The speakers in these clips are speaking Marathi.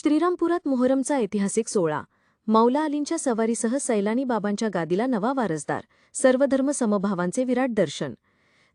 श्रीरामपुरात मोहरमचा ऐतिहासिक सोहळा. मौला अलींच्या सवारीसह सैलानी बाबांच्या गादीला नवा वारसदार. सर्वधर्म समभावांचे विराट दर्शन.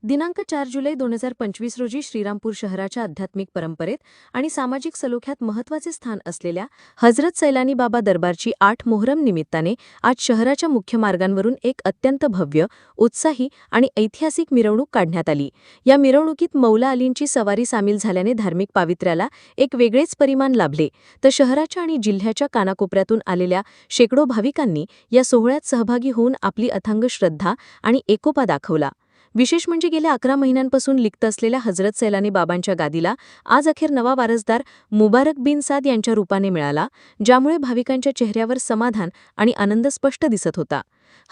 दिनांक चार जुलै दोन हजार पंचवीस रोजी श्रीरामपूर शहराच्या आध्यात्मिक परंपरेत आणि सामाजिक सलोख्यात महत्त्वाचे स्थान असलेल्या हजरत सैलानी बाबा दरबारची आठ मोहरम निमित्ताने आज शहराच्या मुख्य मार्गांवरून एक अत्यंत भव्य उत्साही आणि ऐतिहासिक मिरवणूक काढण्यात आली. या मिरवणुकीत मौला अलींची सवारी सामील झाल्याने धार्मिक पावित्र्याला एक वेगळेच परिमाण लाभले. तर शहराच्या आणि जिल्ह्याच्या कानाकोपऱ्यातून आलेल्या शेकडो भाविकांनी या सोहळ्यात सहभागी होऊन आपली अथांग श्रद्धा आणि एकोपा दाखवला. विशेष म्हणजे गेल्या अकरा महिन्यांपासून लिखत असलेल्या हजरत सैलानी बाबांच्या गादीला आज अखेर नवा वारसदार मुबारक बिन साद यांच्या रूपाने मिळाला ज्यामुळे भाविकांच्या चेहऱ्यावर समाधान आणि आनंद स्पष्ट दिसत होता.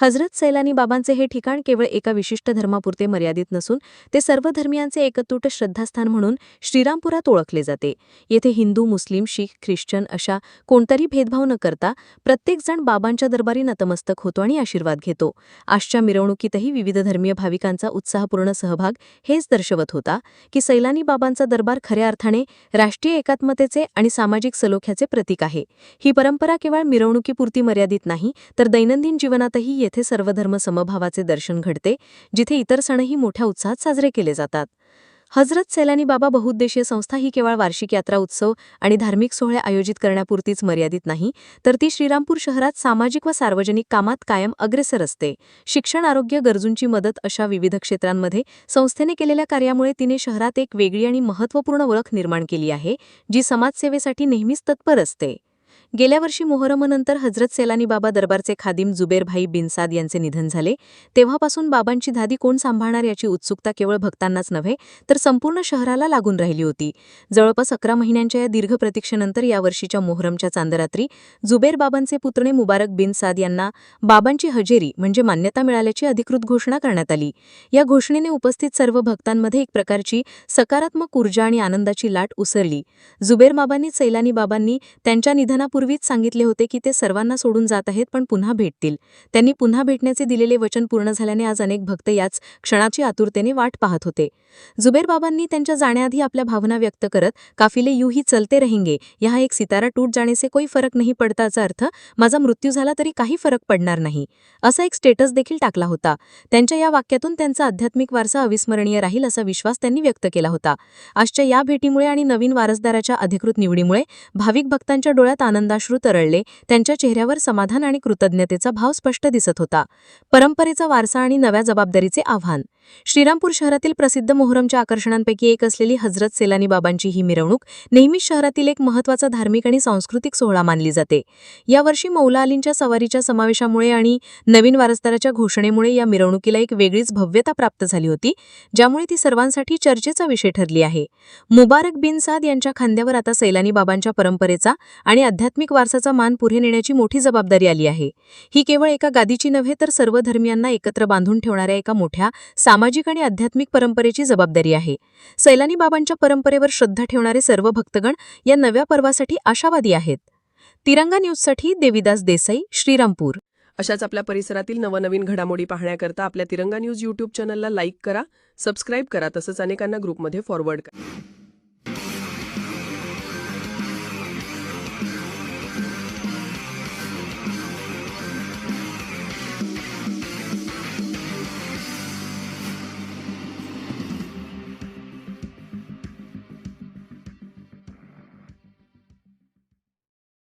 हजरत सैलानी बाबांचे हे ठिकाण केवळ एका विशिष्ट धर्मापुरते मर्यादित नसून ते सर्व धर्मियांचे एकतूट श्रद्धास्थान म्हणून श्रीरामपुरात ओळखले जाते. येथे हिंदू मुस्लिम शीख ख्रिश्चन अशा कोणतरी भेदभाव न करता प्रत्येकजण बाबांच्या दरबारी नतमस्तक होतो आणि आशीर्वाद घेतो. आजच्या मिरवणुकीतही विविध धर्मीय भाविकांचा उत्साहपूर्ण सहभाग हेच दर्शवत होता की सैलानी बाबांचा दरबार खऱ्या अर्थाने राष्ट्रीय एकात्मतेचे आणि सामाजिक सलोख्याचे प्रतीक आहे. ही परंपरा केवळ मिरवणुकीपुरती मर्यादित नाही तर दैनंदिन जीवनातही येथे सर्वधर्म समभावाचे दर्शन घडते जिथे इतर सणही मोठ्या उत्साहात साजरे केले जातात. हजरत सैलानी बाबा बहुउद्देशीय संस्था ही केवळ वार्षिक यात्रा उत्सव आणि धार्मिक सोहळे आयोजित करण्यापुरतीच मर्यादित नाही तर ती श्रीरामपूर शहरात सामाजिक व सार्वजनिक कामात कायम अग्रेसर असते. शिक्षण आरोग्य गरजूंची मदत अशा विविध क्षेत्रांमध्ये संस्थेने केलेल्या कार्यामुळे तिने शहरात एक वेगळी आणि महत्त्वपूर्ण ओळख निर्माण केली आहे जी समाजसेवेसाठी नेहमीच तत्पर असते. गेल्या वर्षी मोहरमनंतर हजरत सेलानी बाबा दरबारचे खादिम जुबेरभाई बिनसाद यांचे निधन झाले. तेव्हापासून बाबांची धादी कोण सांभाळणार याची उत्सुकता केवळ भक्तांनाच नव्हे तर संपूर्ण शहराला लागून राहिली होती. जवळपास अकरा महिन्यांच्या या दीर्घ प्रतीक्षेनंतर यावर्षीच्या मोहरमच्या चांदरात्री जुबेर बाबांचे पुतणे मुबारक बिन साद यांना बाबांची हजेरी म्हणजे मान्यता मिळाल्याची अधिकृत घोषणा करण्यात आली. या घोषणेने उपस्थित सर्व भक्तांमध्ये एक प्रकारची सकारात्मक ऊर्जा आणि आनंदाची लाट उसरली. जुबेर बाबांनी सैलानी बाबांनी त्यांच्या निधनापूर्वीच सांगितले होते की ते सर्वांना सोडून जात आहेत पण पुन्हा भेटतील. त्यांनी पुन्हा भेटण्याचे दिलेले वचन पूर्ण झाल्याने आज अनेक भक्त याच क्षणाची आतुरतेने वाट पाहत होते. जुबेर बाबांनी त्यांच्या जाण्याआधी आपल्या भावना व्यक्त करत काफिले यू ही चलते रहेंगे ह्या एक सितारा टूट जाण्याचे कोई फरक नाही पडताचा अर्थ माझा मृत्यू झाला तरी काही फरक पडणार नाही. असा एक स्टेटस देखील टाकला होता. त्यांच्या या वाक्यातून त्यांचा आध्यात्मिक वारसा अविस्मरणीय राहील असा विश्वास त्यांनी व्यक्त केला होता. आजच्या या भेटीमुळे आणि नवीन वारसदाराच्या अधिकृत निवडीमुळे भाविक भक्तांच्या डोळ्यात आनंद आनंदाश्रू तरळले त्यांच्या चेहऱ्यावर समाधान आणि कृतज्ञतेचा भाव स्पष्ट दिसत होता. परंपरेचा वारसा आणि नव्या जबाबदारीचे आव्हान. श्रीरामपूर शहरातील प्रसिद्ध मोहरमच्या आकर्षणांपैकी एक असलेली हजरत सेलानी बाबांची ही मिरवणूक नेहमीच शहरातील एक महत्त्वाचा धार्मिक आणि सांस्कृतिक सोहळा मानली जाते. यावर्षी मौला अलींच्या सवारीच्या समावेशामुळे आणि नवीन वारसदाराच्या घोषणेमुळे या मिरवणुकीला एक वेगळीच भव्यता प्राप्त झाली होती ज्यामुळे ती सर्वांसाठी चर्चेचा विषय ठरली आहे. मुबारक बिन साद यांच्या खांद्यावर आता सैलानी बाबांच्या परंपरेचा आणि आध्यात्मिक वारसाचा मान पुढे नेण्याची मोठी जबाबदारी आली आहे. ही केवळ एका गादीची नव्हे तर सर्व धर्मियांना एकत्र बांधून ठेवणाऱ्या एका मोठ्या सामाजिक आणि आध्यात्मिक परंपरेची जबाबदारी आहे. सैलानी बाबांच्या परंपरेवर श्रद्धा ठेवणारे सर्व भक्तगण या नव्या पर्वासाठी आशावादी आहेत. तिरंगा न्यूजसाठी देविदास देसाई श्रीरामपूर. अशाच आपल्या परिसरातील नवनवीन घडामोडी पाहण्याकरता आपल्या तिरंगा न्यूज यूट्यूब चॅनलला लाईक करा सबस्क्राईब करा तसंच अनेकांना ग्रुपमध्ये फॉरवर्ड करा.